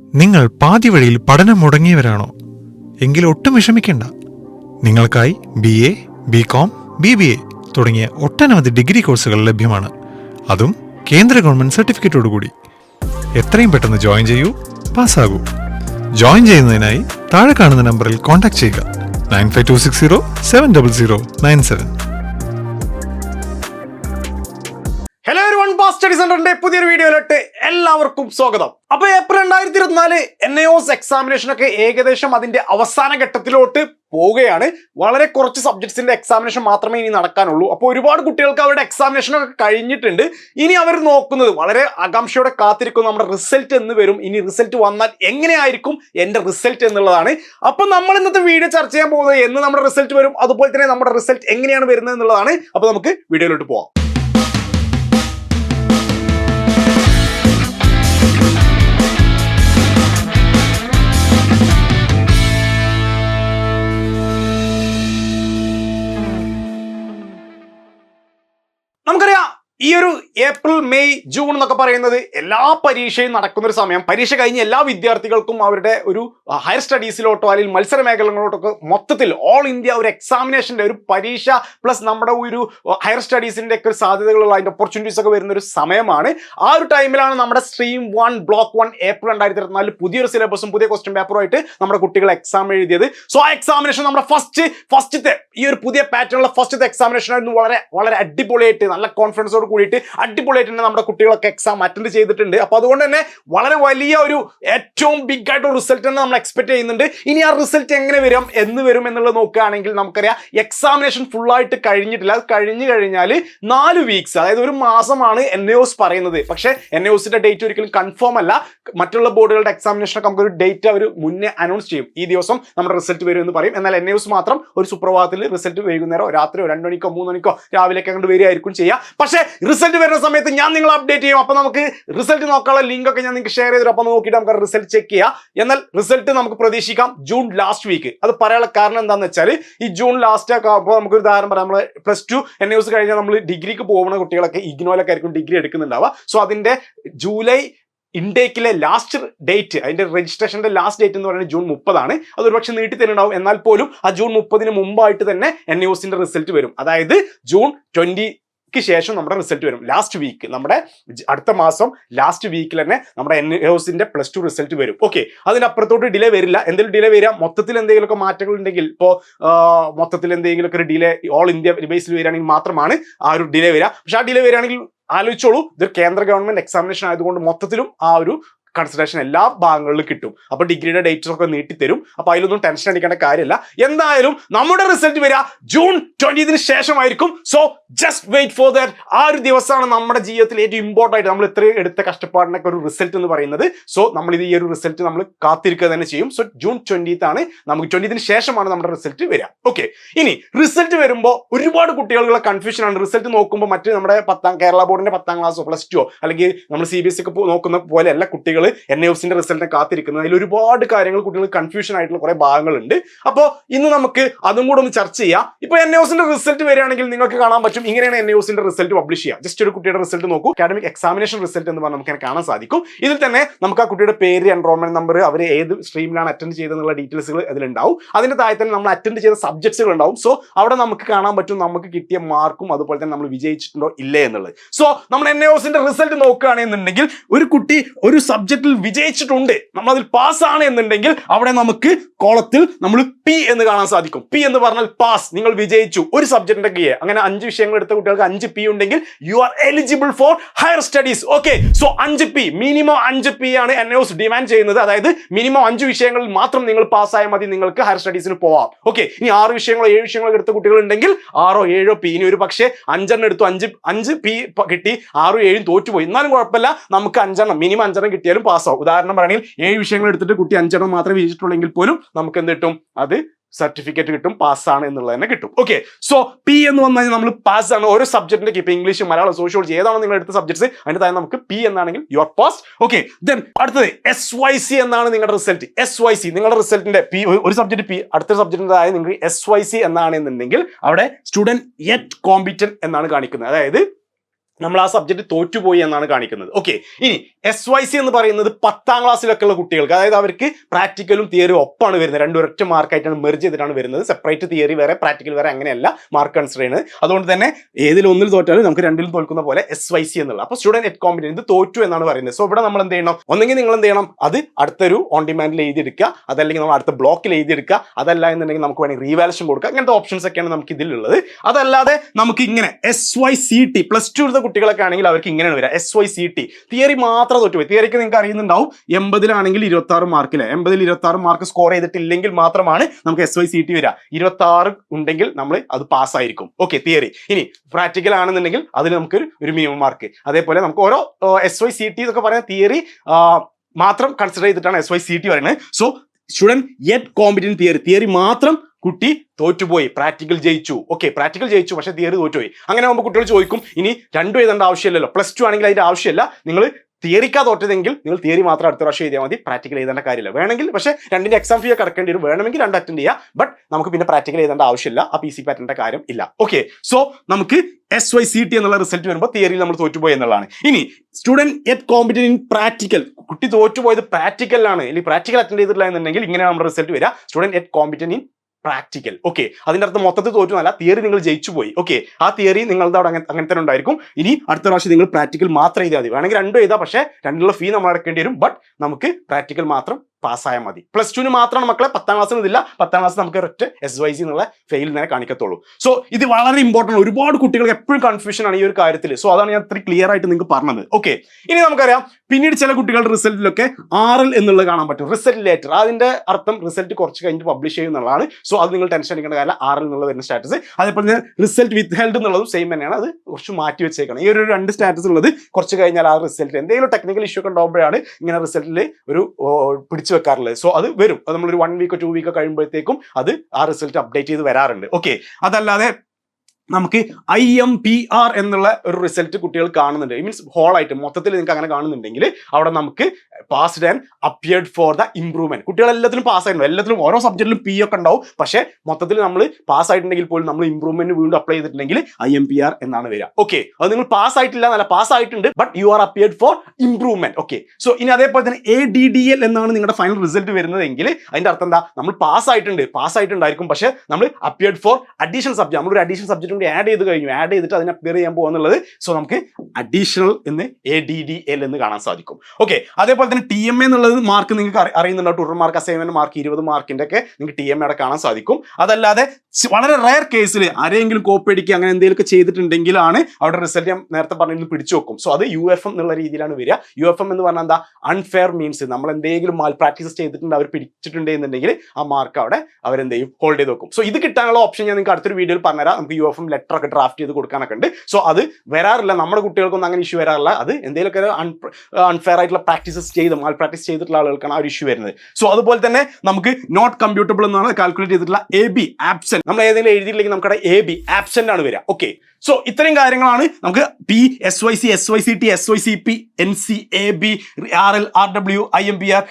നിങ്ങൾ പാതി വഴിയിൽ പഠനം മുടങ്ങിയവരാണോ? എങ്കിൽ ഒട്ടും വിഷമിക്കേണ്ട. നിങ്ങൾക്കായി B A B com B B A തുടങ്ങിയ ഒട്ടനവധി ഡിഗ്രി കോഴ്സുകൾ ലഭ്യമാണ്. അതും കേന്ദ്ര ഗവൺമെന്റ് സർട്ടിഫിക്കറ്റോടുകൂടി എത്രയും പെട്ടെന്ന് ജോയിൻ ചെയ്യൂ പാസ്സാകൂ. ജോയിൻ ചെയ്യുന്നതിനായി താഴെ കാണുന്ന നമ്പറിൽ കോൺടാക്ട് ചെയ്യുക. Nine five two six zero seven double zero nine seven. Hello ഒരു വൺ പാസ് സ്റ്റഡി സെന്ററിന്റെ പുതിയൊരു വീഡിയോയിലോട്ട് എല്ലാവർക്കും സ്വാഗതം. അപ്പൊ ഏപ്രിൽ രണ്ടായിരത്തി ഇരുപത്തിനാല് എൻ എ ഒസ് എക്സാമിനേഷൻ ഒക്കെ ഏകദേശം അതിന്റെ അവസാന ഘട്ടത്തിലോട്ട് പോവുകയാണ്. വളരെ കുറച്ച് സബ്ജക്ട്സിന്റെ എക്സാമിനേഷൻ മാത്രമേ ഇനി നടക്കാനുള്ളൂ. അപ്പോൾ ഒരുപാട് കുട്ടികൾക്ക് അവരുടെ എക്സാമിനേഷൻ ഒക്കെ കഴിഞ്ഞിട്ടുണ്ട്. ഇനി അവർ നോക്കുന്നത് വളരെ ആകാംക്ഷയോടെ കാത്തിരിക്കും നമ്മുടെ റിസൾട്ട് എന്ന് വരും. ഇനി റിസൾട്ട് വന്നാൽ എങ്ങനെയായിരിക്കും എന്റെ റിസൾട്ട് എന്നുള്ളതാണ്. അപ്പൊ നമ്മൾ ഇന്നത്തെ വീഡിയോ ചർച്ച ചെയ്യാൻ പോകുന്നത് എന്ന് നമ്മുടെ റിസൾട്ട് വരും. അതുപോലെ തന്നെ നമ്മുടെ റിസൾട്ട് എങ്ങനെയാണ് വരുന്നത് എന്നുള്ളതാണ്. അപ്പൊ നമുക്ക് വീഡിയോയിലോട്ട് പോവാം. നമുക്കറിയാം ഏപ്രിൽ മെയ് ജൂൺ എന്നൊക്കെ പറയുന്നത് എല്ലാ പരീക്ഷയും നടക്കുന്ന ഒരു സമയം. പരീക്ഷ കഴിഞ്ഞ് എല്ലാ വിദ്യാർത്ഥികൾക്കും അവരുടെ ഒരു ഹയർ സ്റ്റഡീസിലോട്ടോ അല്ലെങ്കിൽ മത്സര മേഖലകളിലോട്ടൊക്കെ മൊത്തത്തിൽ ഓൾ ഇന്ത്യ ഒരു എക്സാമിനേഷന്റെ ഒരു പരീക്ഷ പ്ലസ് നമ്മുടെ ഒരു ഹയർ സ്റ്റഡീസിന്റെ ഒക്കെ ഒരു സാധ്യതകളുള്ള അതിന്റെ ഓപ്പർച്യൂണിറ്റീസ് ഒക്കെ വരുന്ന ഒരു സമയമാണ്. ആ ഒരു ടൈമിലാണ് നമ്മുടെ stream one block one April രണ്ടായിരത്തി ഇരുപത്തിനാലിൽ പുതിയൊരു സിലബസും പുതിയ ക്വസ്റ്റ്യൻ പേപ്പറുമായിട്ട് നമ്മുടെ കുട്ടികൾ എക്സാം എഴുതിയത്. സോ ആ എക്സാമിനേഷൻ നമ്മുടെ ഫസ്റ്റ് ഫസ്റ്റത്തെ ഈ ഒരു പുതിയ പാറ്റേണുള്ള ഫസ്റ്റത്തെ എക്സാമിനേഷൻ ആയിരുന്നു വളരെ വളരെ അടിപൊളിയായിട്ട് നല്ല കോൺഫിഡൻസോട് കൂടിയിട്ട് അടിപൊളിയായിട്ട് നമ്മുടെ കുട്ടികളൊക്കെ എക്സാം അറ്റൻഡ് ചെയ്തിട്ടുണ്ട്. അപ്പൊ അതുകൊണ്ട് തന്നെ വളരെ വലിയ ഒരു ഏറ്റവും ബിഗ് ആയിട്ട് റിസൾട്ട് തന്നെ നമ്മൾ എക്സ്പെക്ട് ചെയ്യുന്നുണ്ട്. ഇനി ആ റിസൾട്ട് എങ്ങനെ വരും എന്ന് വരും എന്നുള്ളത് നോക്കുകയാണെങ്കിൽ നമുക്കറിയാം. എക്സാമിനേഷൻ ഫുൾ ആയിട്ട് കഴിഞ്ഞിട്ടില്ല. അത് കഴിഞ്ഞു കഴിഞ്ഞാൽ നാല് വീക്സ് അതായത് ഒരു മാസമാണ് എൻ എസ് പറയുന്നത്. പക്ഷേ എൻ എസിന്റെ ഡേറ്റ് ഒരിക്കലും കൺഫേം അല്ല. മറ്റുള്ള ബോർഡുകളുടെ എക്സാമിനേഷനൊക്കെ നമുക്ക് ഒരു ഡേറ്റ് അവർ മുന്നേ അനൗൺസ് ചെയ്യും. ഈ ദിവസം നമ്മുടെ റിസൾട്ട് വരും എന്ന് പറയും. എന്നാൽ എൻ എസ് മാത്രം ഒരു സുപ്രഭാതത്തിൽ റിസൾട്ട് വൈകുന്നേരം രാത്രിയോ രണ്ടു മണിക്കോ മൂന്ന് മണിക്കോ രാവിലെയൊക്കെ അങ്ങോട്ട് വരികയായിരിക്കും ചെയ്യുക പക്ഷേ റിസൾട്ട് വരുന്ന സമയത്ത് ഞാൻ നിങ്ങൾ അപ്ഡേറ്റ് ചെയ്യും. അപ്പോൾ നമുക്ക് റിസൾട്ട് നോക്കാനുള്ള ലിങ്ക് ഒക്കെ ഞാൻ നിങ്ങൾക്ക് ഷെയർ ചെയ്തിട്ട് അപ്പോൾ നോക്കിയിട്ട് നമുക്ക് റിസൾട്ട് ചെക്ക് ചെയ്യാം. എന്നാൽ റിസൾട്ട് നമുക്ക് പ്രതീക്ഷിക്കാം ജൂൺ ലാസ്റ്റ് വീക്ക് അത് പറയാനുള്ള കാരണം എന്താണെന്ന് വെച്ചാൽ ഈ ജൂൺ ലാസ്റ്റ് ഒക്കെ ആകുമ്പോൾ നമുക്ക് ഒരു ഉദാഹരണം പറയാം. നമ്മൾ പ്ലസ് ടു എൻ എസ് കഴിഞ്ഞാൽ നമ്മൾ ഡിഗ്രിക്ക് പോകുന്ന കുട്ടികളൊക്കെ ഇഗ്നോയിലൊക്കെ ആയിരിക്കും ഡിഗ്രി എടുക്കുന്നുണ്ടാവുക. സോ അതിന്റെ ജൂലൈ ഇൻടേക്കിലെ ലാസ്റ്റ് ഡേറ്റ് അതിന്റെ രജിസ്ട്രേഷന്റെ ലാസ്റ്റ് ഡേറ്റ് എന്ന് പറയുന്നത് ജൂൺ മുപ്പതാണ്. അത് ഒരുപക്ഷെ നീട്ടി തരുന്നുണ്ടാവും. എന്നാൽ പോലും ആ ജൂൺ മുപ്പതിന് മുമ്പായിട്ട് തന്നെ എൻ യുസിന്റെ റിസൾട്ട് വരും. അതായത് ജൂൺ ട്വന്റി ക്ക് ശേഷം നമ്മുടെ റിസൾട്ട് വരും. ലാസ്റ്റ് വീക്ക് നമ്മുടെ അടുത്ത മാസം ലാസ്റ്റ് വീക്കിൽ തന്നെ നമ്മുടെ എൻ ഹൗസിന്റെ പ്ലസ് ടു റിസൾട്ട് വരും. ഓക്കെ അതിനപ്പുറത്തോട്ട് ഡിലേ വരില്ല. എന്തെങ്കിലും ഡിലേ വരിക. മൊത്തത്തിൽ എന്തെങ്കിലുമൊക്കെ മാറ്റങ്ങൾ ഉണ്ടെങ്കിൽ ഇപ്പോൾ മൊത്തത്തിൽ എന്തെങ്കിലുമൊക്കെ ഒരു ഡിലേ ഓൾ ഇന്ത്യ ബേസിൽ വരികയാണെങ്കിൽ മാത്രമാണ് ആ ഒരു ഡിലേ വരിക. പക്ഷെ ആ ഡിലേ വരികയാണെങ്കിൽ ആലോചിച്ചോളൂ. ഇതൊരു കേന്ദ്ര ഗവൺമെന്റ് എക്സാമിനേഷൻ ആയതുകൊണ്ട് മൊത്തത്തിലും ആ ഒരു കൺസിഡറേഷൻ എല്ലാ ഭാഗങ്ങളിലും കിട്ടും. അപ്പൊ ഡിഗ്രിയുടെ ഡേറ്റ്സ് ഒക്കെ നീട്ടിത്തരും അപ്പൊ അതിലൊന്നും ടെൻഷൻ അടിക്കേണ്ട കാര്യമില്ല. എന്തായാലും നമ്മുടെ റിസൾട്ട് വരിക ജൂൺ ട്വന്റിന് ശേഷമായിരിക്കും. So just wait for that ആ ഒരു ദിവസമാണ് നമ്മുടെ ജീവിതത്തിൽ ഏറ്റവും ഇമ്പോർട്ടന്റ് ആയിട്ട് നമ്മൾ ഇത്രയും എടുത്ത കഷ്ടപ്പാടിനൊക്കെ ഒരു റിസൾട്ട് എന്ന് പറയുന്നത്. സോ നമ്മൾ ഇത് ഈ ഒരു റിസൾട്ട് നമ്മൾ കാത്തിരിക്കുക തന്നെ ചെയ്യും. സോ ജൂൺ ട്വന്റീത്ത് ആണ് നമുക്ക് ട്വന്റീത്തിന് ശേഷമാണ് നമ്മുടെ റിസൾട്ട് വരിക. ഓക്കെ ഇനി റിസൾട്ട് വരുമ്പോൾ ഒരുപാട് കുട്ടികളുടെ കൺഫ്യൂഷൻ ആണ്. റിസൾട്ട് നോക്കുമ്പോൾ മറ്റ് നമ്മുടെ പത്താം കേരള ബോർഡിന്റെ പത്താം ക്ലാസ്സോ പ്ലസ് ടുവോ അല്ലെങ്കിൽ നമ്മൾ സി ബി എസ് ഒക്കെ നോക്കുന്ന പോലെയല്ല കുട്ടികൾ എൻ എസിന്റെ റിസൾട്ടിനെ കാത്തിരിക്കുന്നത്. അതിൽ ഒരുപാട് കാര്യങ്ങൾ കുട്ടികൾ കൺഫ്യൂഷൻ ആയിട്ടുള്ള കുറെ ഭാഗങ്ങളുണ്ട്. അപ്പോൾ ഇന്ന് നമുക്ക് അതും കൂടെ ഒന്ന് ചർച്ച ചെയ്യാം. ഇപ്പൊ എൻ എസിന്റെ റിസൾട്ട് വരികയാണെങ്കിൽ നിങ്ങൾക്ക് കാണാൻ പറ്റും. ഇങ്ങനെയാണ് എൻ എസിന്റെ റിസൾട്ട് പബ്ലിഷ് ചെയ്യാം ജസ്റ്റ് ഒരു കുട്ടിയുടെ റിസൾട്ട് നോക്കൂ. അക്കാഡമിക് എക്സാമിനേഷൻ റിസൾട്ട് എന്ന് പറഞ്ഞാൽ നമുക്ക് കാണാൻ സാധിക്കും. ഇതിൽ തന്നെ നമുക്ക് ആ കുട്ടിയുടെ പേര് എൻറോൾമെന്റ് നമ്പർ അവർ ഏത് സ്ട്രീമിലാണ് അറ്റൻഡ് ചെയ്തെന്നുള്ള ഡീറ്റെയിൽസുകൾ അതിലുണ്ടാവും. അതിന്റെ താഴെ തന്നെ നമ്മൾ അറ്റൻഡ് ചെയ്ത സബ്ജക്ട്സുകൾ ഉണ്ടാവും. സോ അവിടെ നമുക്ക് കാണാൻ പറ്റും നമുക്ക് കിട്ടിയ മാർക്കും അതുപോലെ തന്നെ നമ്മൾ വിജയിച്ചിട്ടുണ്ടോ ഇല്ലേ എന്നുള്ളത്. സോ നമ്മൾ എൻ എസിന്റെ റിസൾട്ട് നോക്കുകയാണെന്നുണ്ടെങ്കിൽ ഒരു കുട്ടി ഒരു സബ്ജക്റ്റിൽ വിജയിച്ചിട്ടുണ്ട്. നമ്മൾ അതിൽ പാസ് ആണ് എന്നുണ്ടെങ്കിൽ അവിടെ നമുക്ക് കോളത്തിൽ നമ്മൾ പി എന്ന് കാണാൻ സാധിക്കും. പി എന്ന് പറഞ്ഞാൽ പാസ്. നിങ്ങൾ വിജയിച്ചു. ഒരു സബ്ജക്റ്റിന്റെ കീഴെ അങ്ങനെ അഞ്ച് വിഷയങ്ങൾ എടുത്ത കുട്ടികൾക്ക് അഞ്ച് പി ഉണ്ടെങ്കിൽ you are eligible for higher studies okay so അഞ്ച് പി മിനിമം അഞ്ച് പി ആണ് എൻ എസ് ഡിമാൻഡ് ചെയ്യുന്നത്. അതായത് മിനിമം അഞ്ച് വിഷയങ്ങളിൽ മാത്രം നിങ്ങൾ പാസ്സായാൽ മതി നിങ്ങൾക്ക് ഹയർ സ്റ്റഡീസിന് പോവാം. ഓക്കെ ഇനി ആറ് വിഷയങ്ങളോ ഏഴ് വിഷയങ്ങളോ എടുത്ത കുട്ടികൾ ഉണ്ടെങ്കിൽ ആറോ ഏഴോ പി ഇനി ഒരു പക്ഷേ അഞ്ചെണ്ണം എടുത്തു. അഞ്ച് അഞ്ച് പി കിട്ടി. ആറും ഏഴും തോറ്റുപോയി. എന്നാലും കുഴപ്പമില്ല. നമുക്ക് അഞ്ചെണ്ണം മിനിമം അഞ്ചെണ്ണം കിട്ടിയാലും പാസ്സാവും. ഉദാഹരണം പറയുകയാണെങ്കിൽ ഏഴ് വിഷയങ്ങൾ എടുത്തിട്ട് കുട്ടി അഞ്ചെണ്ണം മാത്രമേ വിജയിച്ചിട്ടുള്ളെങ്കിൽ പോലും നമുക്ക് എന്ത് കിട്ടും? അത് സർട്ടിഫിക്കറ്റ് കിട്ടും പാസ്സാണ് എന്നുള്ളത് തന്നെ കിട്ടും. ഓക്കെ സോ പി എന്ന് വന്നു കഴിഞ്ഞാൽ നമ്മൾ പാസ് ആണ്. ഓരോ സബ്ജക്റ്റിന്റെ ഇപ്പൊ ഇംഗ്ലീഷ് മലയാളം സോഷ്യോളജി ഏതാണോ നിങ്ങൾ എടുത്ത സബ്ജക്ട്സ് അതിന്റെ താഴെ നമുക്ക് പി എന്നാണെങ്കിൽ യുവർ പാസ് ഓക്കെ ദെൻ അടുത്തത് എസ് വൈ സി എന്നാണ് നിങ്ങളുടെ റിസൾട്ട് എസ് വൈ സി നിങ്ങളുടെ റിസൾട്ടിന്റെ പി ഒരു സബ്ജക്ട് പി അടുത്ത സബ്ജക്റ്റിന്റെ താഴെ നിങ്ങൾ എസ് വൈ സി എന്നാണ് എന്നുണ്ടെങ്കിൽ അവിടെ സ്റ്റുഡന്റ് യെറ്റ് കോമ്പിറ്റന്റ് എന്നാണ് കാണിക്കുന്നത്. അതായത് നമ്മൾ ആ സബ്ജക്ട് തോറ്റുപോയി എന്നാണ് കാണിക്കുന്നത്. ഓക്കെ ഇനി എസ് വൈ സി എന്ന് പറയുന്നത് പത്താം ക്ലാസ്സിലൊക്കെ ഉള്ള കുട്ടികൾക്ക് അതായത് അവർക്ക് പ്രാക്ടിക്കലും തിയറിയും ഒപ്പാണ് വരുന്നത്. രണ്ടും ഒരൊറ്റ മാർക്കായിട്ടാണ് മെർജ് ചെയ്തിട്ടാണ് വരുന്നത്. സെപ്പറേറ്റ് തിയറി വേറെ പ്രാക്ടിക്കൽ വേറെ അങ്ങനെയല്ല മാർക്ക് കൺസിഡർ ചെയ്യുന്നത്. അതുകൊണ്ട് തന്നെ ഏതിലൊന്നിൽ തോറ്റാലും നമുക്ക് രണ്ടിലും തോൽക്കുന്ന പോലെ എസ് വൈ സി എന്നുള്ള. അപ്പോൾ സ്റ്റുഡന്റ് എറ്റ് കോമ്പിറ്റൻ ഇത് തോറ്റു എന്നാണ് പറയുന്നത്. സോ ഇവിടെ നമ്മൾ എന്ത് ചെയ്യണം? ഒന്നെങ്കിൽ നിങ്ങൾ എന്ത് ചെയ്യണം? അത് അടുത്തൊരു ഓൺ ഡിമാൻഡിൽ എഴുതിയെടുക്കുക. അതല്ലെങ്കിൽ നമ്മൾ അടുത്ത ബ്ലോക്കിൽ എഴുതിയെടുക്കുക. അതല്ല എന്നുണ്ടെങ്കിൽ നമുക്ക് വേണമെങ്കിൽ റീവാലേഷൻ കൊടുക്കുക. അങ്ങനത്തെ ഓപ്ഷൻസ് ഒക്കെയാണ് നമുക്ക് ഇതിലുള്ളത്. അതല്ലാതെ നമുക്ക് ഇങ്ങനെ S Y C T plus two കുട്ടികളൊക്കെ ആണെങ്കിൽ അവർക്ക് ഇങ്ങനെയാണ് വരിക. S Y C T theory മാത്രം തോറ്റുപോയി. തിയറിക്ക് നിങ്ങൾക്ക് അറിയുന്നുണ്ടാവും. എൺപതിലാണെങ്കിൽ ഇരുപത്തി ആറ് മാർക്കിൽ എൺപതിൽ ഇരുപത്തി ആറ് മാർക്ക് സ്കോർ ചെയ്തിട്ടില്ലെങ്കിൽ മാത്രമാണ് നമുക്ക് എസ് വൈ സി ടി വരിക. ഇരുപത്തി ആറ് ഉണ്ടെങ്കിൽ നമ്മൾ അത് പാസ്സായിരിക്കും ഓക്കെ തിയറി ഇനി പ്രാക്ടിക്കൽ ആണെന്നുണ്ടെങ്കിൽ അതിന് നമുക്ക് ഒരു- മിനിമം മാർക്ക് അതേപോലെ നമുക്ക് ഓരോ എസ് വൈ സി ടി എന്നൊക്കെ പറയുന്ന തിയറി മാത്രം കൺസിഡർ ചെയ്തിട്ടാണ് എസ് വൈ സി ടി പറയുന്നത്. So student yet competent theory theory മാത്രം കുട്ടി തോറ്റുപോയി പ്രാക്ടിക്കൽ ജയിച്ചു. ഓക്കെ പ്രാക്ടിക്കൽ ജയിച്ചു പക്ഷേ തിയറി തോറ്റുപോയി. അങ്ങനെ ആകുമ്പോൾ കുട്ടികൾ ചോദിക്കും ഇനി രണ്ടും എഴുതേണ്ട ആവശ്യമില്ലല്ലോ. പ്ലസ് ടു ആണെങ്കിൽ അതിന്റെ ആവശ്യമില്ല. നിങ്ങൾ തിയറിക്കാ തോറ്റതെങ്കിൽ നിങ്ങൾ തിയറി മാത്രം അടുത്ത പ്രാവശ്യം എഴുതിയാൽ മതി പ്രാക്ടിക്കൽ എഴുതേണ്ട കാര്യമില്ല. വേണമെങ്കിൽ പക്ഷേ രണ്ടിന്റെ എക്സാം ഫീ കിടക്കേണ്ടി വരും. വേണമെങ്കിൽ രണ്ട് അറ്റൻഡ് ചെയ്യാം ബട്ട് നമുക്ക് പിന്നെ പ്രാക്ടിക്കൽ എഴുതേണ്ട ആവശ്യമില്ല. ആ പി സി പാറ്റേണ്ട കാര്യം ഇല്ല. ഓക്കെ സോ നമുക്ക് എസ് വൈ സി ടി എന്നുള്ള റിസൾട്ട് വരുമ്പോൾ തിയറിയിൽ നമ്മൾ തോറ്റുപോയി എന്നുള്ളതാണ്. ഇനി student yet competent in practical കുട്ടി തോറ്റുപോയത് പ്രാക്ടിക്കലാണ് അല്ലെങ്കിൽ പ്രാക്ടിക്കൽ അറ്റൻഡ് ചെയ്തിട്ടില്ല എന്നുണ്ടെങ്കിൽ ഇങ്ങനെയാണ് നമ്മുടെ റിസൾട്ട് വരിക. Student yet competent in practical okay അതിന്റെ അർത്ഥം മൊത്തത്തിൽ തോറ്റു എന്നല്ല തിയറി നിങ്ങൾ ജയിച്ചു പോയി. ഓക്കെ ആ തിയറി നിങ്ങളുടെ അവിടെ അങ്ങനെ അങ്ങനെ തന്നെ ഉണ്ടായിരിക്കും. ഇനി അടുത്ത പ്രാവശ്യം നിങ്ങൾ പ്രാക്ടിക്കൽ മാത്രം എഴുതിയാൽ മതി. വേണമെങ്കിൽ രണ്ടും എഴുതാം. പക്ഷേ രണ്ടിലുള്ള ഫീ നമ്മൾ അടക്കേണ്ടി വരും. ബട്ട് നമുക്ക് പ്രാക്ടിക്കൽ മാത്രം പാസ്സായാൽ മതി. പ്ലസ് ടുവിന് മാത്രമാണ് മക്കളെ പത്താം ക്ലാസ്സിന് ഇതില്ല. പത്താം ക്ലാസ് നമുക്ക് ഒരൊറ്റ എസ് വൈ സി എന്നുള്ള ഫെയിൽ തന്നെ കാണിക്കത്തുള്ളൂ. സോ ഇത് വളരെ ഇമ്പോർട്ടന്റ് ഒരുപാട് കുട്ടികൾക്ക് എപ്പോഴും കൺഫ്യൂഷൻ ആണ് ഈ ഒരു കാര്യത്തിൽ സോ അതാണ് ഞാൻ ഇത്ര ക്ലിയർ ആയിട്ട് നിങ്ങൾക്ക് പറഞ്ഞത്. ഓക്കെ ഇനി നമുക്കറിയാം പിന്നീട് ചില കുട്ടികളുടെ റിസൾട്ടിലൊക്കെ ആർ എൽ എന്നുള്ളത് കാണാൻ പറ്റും. റിസൾട്ട് ലേറ്റർ അതിന്റെ അർത്ഥം റിസൾട്ട് കുറച്ച് കഴിഞ്ഞിട്ട് പബ്ലിഷ് ചെയ്യും എന്നുള്ളതാണ്. സോ അത് നിങ്ങൾ ടെൻഷൻ അടിക്കേണ്ട കാര്യം ആർ എൽ എന്നുള്ള വരുന്ന സ്റ്റാറ്റസ് അതേപോലെ തന്നെ റിസൾട്ട് വിത്ത് ഹെൽഡ് എന്നുള്ളതും സെയിം തന്നെയാണ്. അത് കുറച്ച് മാറ്റി വെച്ചേക്കണം. ഈ ഒരു രണ്ട് സ്റ്റാറ്റസ് ഉള്ളത് കുറച്ച് കഴിഞ്ഞാൽ ആ റിസൾട്ട് എന്തെങ്കിലും ടെക്നിക്കൽ ഇഷ്യൂ ഒക്കെ ഉണ്ടാകുമ്പോഴാണ് ഇങ്ങനെ റിസൾട്ടിൽ ഒരു ഓ, പിടിച്ചു വെക്കാറുള്ളത്. സോ അത് വരും. അത് നമ്മളൊരു വൺ വീക്കോ ടു വീക്കോ കഴിയുമ്പോഴത്തേക്കും അത് ആ റിസൾട്ട് അപ്ഡേറ്റ് ചെയ്ത് വരാറുണ്ട്. ഓക്കെ അതല്ലാതെ നമുക്ക് ഐ എം പി ആർ എന്നുള്ള ഒരു റിസൾട്ട് കുട്ടികൾ കാണുന്നുണ്ട്. മീൻസ് ഹോൾ ആയിട്ട് മൊത്തത്തിൽ നിങ്ങൾക്ക് അങ്ങനെ കാണുന്നുണ്ടെങ്കിൽ അവിടെ നമുക്ക് passed and appeared for the improvement കുട്ടികൾ എല്ലാത്തിലും പാസ് ആയിരുന്നു എല്ലാത്തിലും ഓരോ സബ്ജക്റ്റിലും പി ഒക്കെ ഉണ്ടാവും. പക്ഷേ മൊത്തത്തിൽ നമ്മൾ പാസ് ആയിട്ടുണ്ടെങ്കിൽ പോലും നമ്മൾ ഇംപ്രൂവ്മെന്റ് വീണ്ടും അപ്ലൈ ചെയ്തിട്ടുണ്ടെങ്കിൽ ഐ എം പി ആർ എന്നാണ് വരിക. ഓക്കെ അത് നിങ്ങൾ പാസ് ആയിട്ടില്ല എന്നല്ല പാസ് ആയിട്ടുണ്ട് but you are appeared for improvement okay so ഇനി അതേപോലെ തന്നെ എ ഡി ഡി എൽ എന്നാണ് നിങ്ങളുടെ ഫൈനൽ റിസൾട്ട് വരുന്നതെങ്കിൽ അതിന്റെ അർത്ഥം എന്താ? നമ്മൾ പാസ് ആയിട്ടുണ്ട്. പാസ് ആയിട്ടുണ്ടായിരിക്കും പക്ഷേ നമ്മൾ അപ്പിയർഡ് ഫോർ അഡീഷണൽ സബ്ജക്ട് നമ്മൾ ഒരു അഡീഷണൽ സബ്ജക്ട് കൂടി ആഡ് ചെയ്ത് കഴിഞ്ഞു. ആഡ് ചെയ്തിട്ട് അതിനെ അപ്പിയർ ചെയ്യാൻ പോകുന്നുള്ളത് സോ നമുക്ക് അഡീഷണൽ എന്ന് എ ഡി ഡി എൽ എന്ന് കാണാൻ സാധിക്കും. ഓക്കെ അതേപോലെ തന്നെ ടി എം എ എന്നുള്ളത് മാർക്ക് നിങ്ങൾക്ക് അറി- അറിയുന്നുണ്ടോ. ടൂർ മാർക്ക് അസൈൻമെന്റ് മാർക്ക് ഇരുപത് മാർക്കിന്റെ ഒക്കെ നിങ്ങൾക്ക് ടി എം എയുടെ കാണാൻ സാധിക്കും. അതല്ലാതെ വളരെ റയർ കേസിൽ ആരെങ്കിലും കോപ്പി അടിക്കുക അങ്ങനെ എന്തെങ്കിലുമൊക്കെ ചെയ്തിട്ടുണ്ടെങ്കിലാണ് അവിടെ റിസൾട്ട് ഞാൻ നേരത്തെ പറഞ്ഞിരുന്നു പിടിച്ചു വെക്കും. സോ അത് യു എഫ് എം എന്നുള്ള രീതിയിലാണ് വരിക. യു എഫ് എം എന്ന് പറഞ്ഞാൽ എന്താ? അൺഫെയർ മീൻസ് നമ്മൾ എന്തെങ്കിലും മാൽ പ്രാക്ടീസ് ചെയ്തിട്ടുണ്ട് അവർ പിടിച്ചിട്ടുണ്ട് എന്നുണ്ടെങ്കിൽ ആ മാർക്ക് അവിടെ അവരെന്ത് ചെയ്യും ഹോൾഡ് ചെയ്ത് വെക്കും. സോ ഇത് കിട്ടാനുള്ള ഓപ്ഷൻ ഞാൻ നിങ്ങൾക്ക് അടുത്തൊരു വീഡിയോയിൽ പറഞ്ഞുതരാം. നമുക്ക് യു എഫ് എം ലെറ്റർ ഒക്കെ ഡ്രാഫ്റ്റ് ചെയ്ത് കൊടുക്കാനൊക്കെ ഉണ്ട്. സോ അത് വരാറില്ല. നമ്മുടെ കുട്ടികൾക്കൊന്നും അങ്ങനെ ഇഷ്യൂ വരാറില്ല. അത് എന്തെങ്കിലുമൊക്കെ അൺഫെയർ ആയിട്ടുള്ള പ്രാക്ടീസസ് ചെയ്ത് മാൽ പ്രാക്ടീസ് ചെയ്തിട്ടുള്ള ആളുകൾക്കാണ് ആ ഒരു ഇഷ്യൂ വരുന്നത്. സോ അതുപോലെ തന്നെ നമുക്ക് നോട്ട് കമ്പ്യൂട്ടബിൾ എന്നാണ് കാൽക്കുലേറ്റ് ചെയ്തിട്ടുള്ള എ ബി ആബ്സെന്റ് നമ്മൾ ഏതെങ്കിലും എഴുതിയിട്ടില്ലെങ്കിൽ നമുക്കവിടെ എ ബി ആബ്സെന്റ് ആണ് വരിക. ഓക്കെ സോ ഇത്രയും കാര്യങ്ങളാണ് നമുക്ക് P S Y C S Y C T S Y C P N C A B R L R W I M P R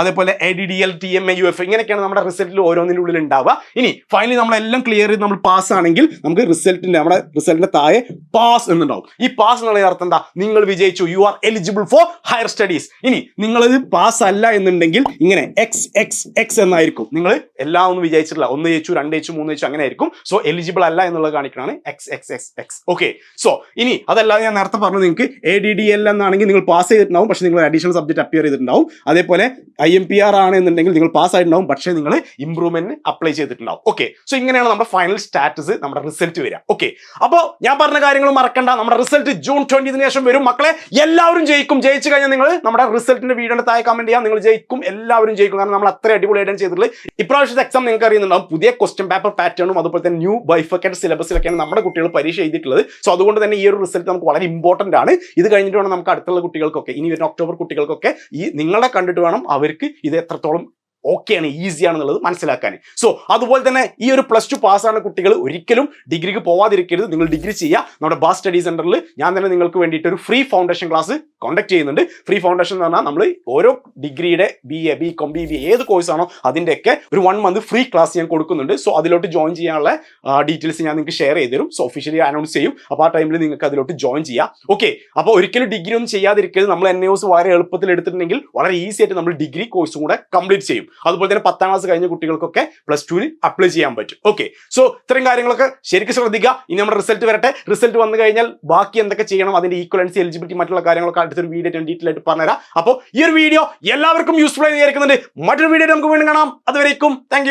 അതേപോലെ A D D L T M A U F ഇങ്ങനെയൊക്കെയാണ് നമ്മുടെ റിസൾട്ടിൽ ഓരോന്നിന്റെ ഉള്ളിൽ ഉണ്ടാവുക. ഇനി finally നമ്മളെല്ലാം clear ചെയ്ത് നമ്മൾ pass ആണെങ്കിൽ നമുക്ക് റിസൾട്ടിന്റെ നമ്മുടെ റിസൾട്ടിന്റെ താഴെ പാസ് എന്നുണ്ടാവും. ഈ പാസ് എന്നുള്ള അർത്ഥം എന്താ? നിങ്ങൾ വിജയിച്ചു. You are eligible for higher studies ഇനി നിങ്ങളിത് പാസ് അല്ല എന്നുണ്ടെങ്കിൽ ഇങ്ങനെ എക്സ് എക്സ് എക്സ് എന്നായിരിക്കും. നിങ്ങൾ എല്ലാം ഒന്നും വിജയിച്ചിട്ടില്ല. ഒന്ന് ജയിച്ചു രണ്ട് ജയിച്ചു മൂന്ന് ജയിച്ചു അങ്ങനെ ആയിരിക്കും സോ എലിജിബിൾ അല്ല എന്നുള്ളത് കാണിക്കണമാണ് x x x x okay so ഇനി അതല്ലാതെ ഞാൻ നേരത്തെ പറഞ്ഞു നിങ്ങൾക്ക് എ ഡി ഡി എൽ എന്നാണെങ്കിൽ നിങ്ങൾ പാസ് ചെയ്തിട്ടുണ്ടാവും. പക്ഷേ നിങ്ങൾ അഡീഷണൽ സബ്ജക്ട് അപ്പിയർ ചെയ്തിട്ടുണ്ടാവും. അതേപോലെ ഐ എം പി ആർ ആണ് എന്നുണ്ടെങ്കിൽ നിങ്ങൾ പാസ് ആയിട്ടുണ്ടാവും. പക്ഷേ നിങ്ങൾ ഇംപ്രൂവ്മെന്റ് അപ്ലൈ ചെയ്തിട്ടുണ്ടാവും. ഓക്കെ സോ ഇങ്ങനെയാണ് നമ്മുടെ ഫൈനൽ സ്റ്റാറ്റസ് നമ്മുടെ റിസൾട്ട് വരിക. ഓക്കെ അപ്പോൾ ഞാൻ പറഞ്ഞ കാര്യങ്ങൾ മറക്കണ്ട. നമ്മുടെ റിസൾട്ട് ജൂൺ ട്വന്റിന് ശേഷം വരും. മക്കളെ എല്ലാവരും ജയിക്കും. ജയിച്ചു കഴിഞ്ഞാൽ നിങ്ങൾ നമ്മുടെ റിസൾട്ടിന്റെ വീഡിയോയുടെ താഴെ കമന്റ് ചെയ്യാം. നിങ്ങൾ ജയിക്കും. എല്ലാവരും ജയിക്കും. കാരണം നമ്മൾ അത്ര അടിപൊളിയായിട്ടാണ് ചെയ്തിട്ടുള്ളത്. ഇപ്രാവശ്യത്തെ എക്സാം നിങ്ങൾക്ക് അറിയുന്നുണ്ടാവും. പുതിയ ക്വസ്റ്റ്യൻ പേപ്പർ പാറ്റേണും അതുപോലെ തന്നെ ന്യൂ ബൈഫക്കറ്റ് സിലബസിലൊക്കെയാണ് നമ്മുടെ കുട്ടികൾ പരീക്ഷ എഴുതിയിട്ടുള്ളത്. സോ അതുകൊണ്ട് തന്നെ ഈ ഒരു റിസൾട്ട് നമുക്ക് വളരെ ഇമ്പോർട്ടന്റ് ആണ്. ഇത് കഴിഞ്ഞിട്ട് വേണം നമുക്ക് അടുത്തുള്ള കുട്ടികൾക്കൊക്കെ ഇനി വരുന്ന ഒക്ടോബർ കുട്ടികൾക്കൊക്കെ ഈ നിങ്ങളെ കണ്ടിട്ട് വേണം അവർക്ക് ഇത് എത്രത്തോളം ഓക്കെയാണ് ഈസിയാണെന്നുള്ളത് മനസ്സിലാക്കാൻ സോ അതുപോലെ തന്നെ ഈ ഒരു പ്ലസ് ടു പാസ്സാണ് കുട്ടികൾ ഒരിക്കലും ഡിഗ്രിക്ക് പോവാതിരിക്കരുത്. നിങ്ങൾ ഡിഗ്രി ചെയ്യുക. നമ്മുടെ ബാസ് സ്റ്റഡി സെന്ററിൽ ഞാൻ തന്നെ നിങ്ങൾക്ക് വേണ്ടിയിട്ട് ഒരു ഫ്രീ ഫൗണ്ടേഷൻ ക്ലാസ് കോണ്ടക്ട് ചെയ്യുന്നുണ്ട്. ഫ്രീ ഫൗണ്ടേഷൻ എന്ന് പറഞ്ഞാൽ നമ്മൾ ഓരോ ഡിഗ്രിയുടെ B A B com B B ഏത് കോഴ്സാണോ അതിന്റെയൊക്കെ ഒരു വൺ മന്ത് ഫ്രീ ക്ലാസ് ഞാൻ കൊടുക്കുന്നുണ്ട്. സോ അതിലോട്ട് ജോയിൻ ചെയ്യാനുള്ള ഡീറ്റെയിൽസ് ഞാൻ നിങ്ങൾക്ക് ഷെയർ ചെയ്തു തരും. സോ ഒഫീഷ്യലി അനൗൺസ് ചെയ്യും. അപ്പോൾ ആ ടൈമിൽ നിങ്ങൾക്ക് അതിലോട്ട് ജോയിൻ ചെയ്യാം. ഓക്കെ അപ്പോൾ ഒരിക്കലും ഡിഗ്രി ഒന്നും ചെയ്യാതിരിക്കരുത്. നമ്മൾ എൻ എസ് വളരെ എളുപ്പത്തിൽ എടുത്തിട്ടുണ്ടെങ്കിൽ വളരെ ഈസി ആയിട്ട് നമ്മൾ ഡിഗ്രി കോഴ്സും കൂടെ കംപ്ലീറ്റ് ചെയ്യും. അതുപോലെ തന്നെ പത്താം ക്ലാസ് കഴിഞ്ഞ കുട്ടികൾക്കൊക്കെ പ്ലസ് ടുവിന് അപ്ലൈ ചെയ്യാൻ പറ്റും. ഓക്കെ സോ ഇത്തരം കാര്യങ്ങളൊക്കെ ശരിക്കും ശ്രദ്ധിക്കുക. ഇനി നമ്മുടെ റിസൾട്ട് വരട്ടെ. റിസൾട്ട് വന്നു കഴിഞ്ഞാൽ ബാക്കി എന്തൊക്കെ ചെയ്യണം അതിന്റെ ഈക്വലൻസി എലിജിബിലിറ്റി മറ്റുള്ള കാര്യങ്ങളൊക്കെ അടുത്തൊരു വീഡിയോ ഞാൻ ഡീറ്റെയിൽ ആയിട്ട് പറഞ്ഞുതരാം. അപ്പോൾ ഈ ഒരു വീഡിയോ എല്ലാവർക്കും യൂസ്ഫുൾ ആയി വിചാരിക്കുന്നുണ്ട്. മറ്റൊരു വീഡിയോ നമുക്ക് വീണ്ടും കാണാം. അതുവരേക്കും താങ്ക്